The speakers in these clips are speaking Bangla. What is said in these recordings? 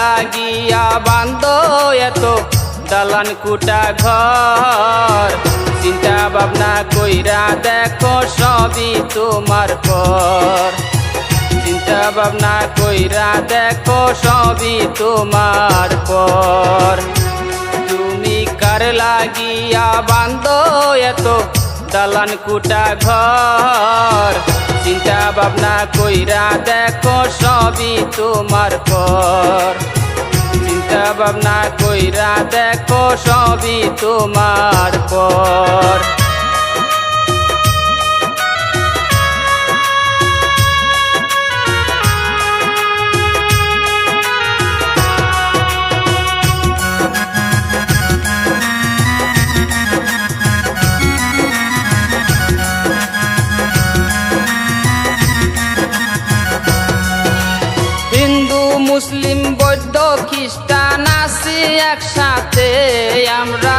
লাগিয়া বান্ধ এত। দালান কুটা ঘর, চিন্তা ভাবনা কইরা দেখো সবই তোমার পর। চিন্তা ভাবনা কইরা দেখো সবই তোমার পর। তুমি কার লাগিয়া বান্ধ এত? দালান কুটা ঘর। চিন্তা ভাবনা কইরা দেখো সবই তোমার পর। চিন্তা ভাবনা কইরা দেখো সবই তোমার পর। মুসলিম বৌদ্ধ খ্রিস্টান আছি একসাথে। আমরা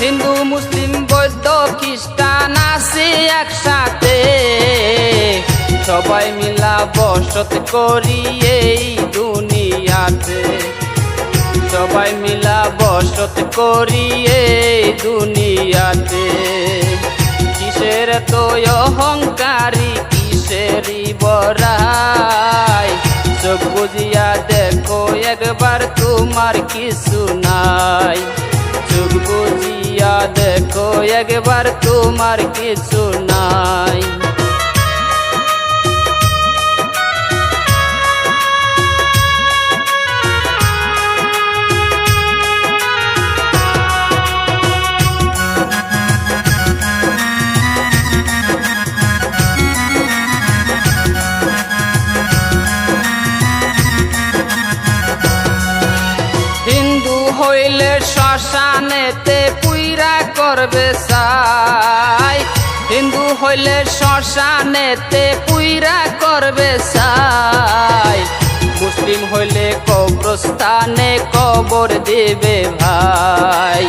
হিন্দু, মুসলিম বৌদ্ধ খ্রিস্টান আছি একসাথে। সবাই মিলা বসত করি এই দুনিয়াতে। সবাই মিলা বসত করি এই দুনিয়াতে। কিসের তো অহংকারী একবার তোমার কিছু নাই। চোখ বুঝিয়া দেখো একবার তোমার কিছু নাই। হইলে শ্মশানেতে পুইরা করবে সাই। হিন্দু হইলে শ্মশানেতে পুইরা করবে সাই। মুসলিম হইলে কবরস্থানে কবর দেবে ভাই।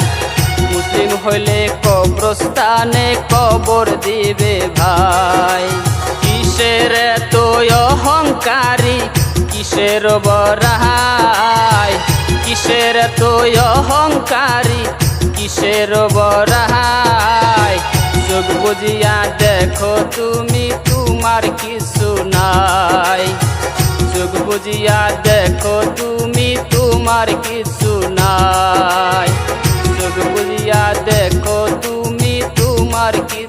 মুসলিম হইলে কবরস্থানে কবর দিবে ভাই। কিসের তো অহংকারী, কিসের বড়াই কিসের তো অহংকারী? কিসের বড়াই? চোখ বুঝিয়া দেখো তুমি, তোমার কিছু নাই। চোখ বুঝিয়া দেখো তুমি, তোমার কিছু নাই। চোখ বুঝিয়া দেখো তুমি, তোমার কিছু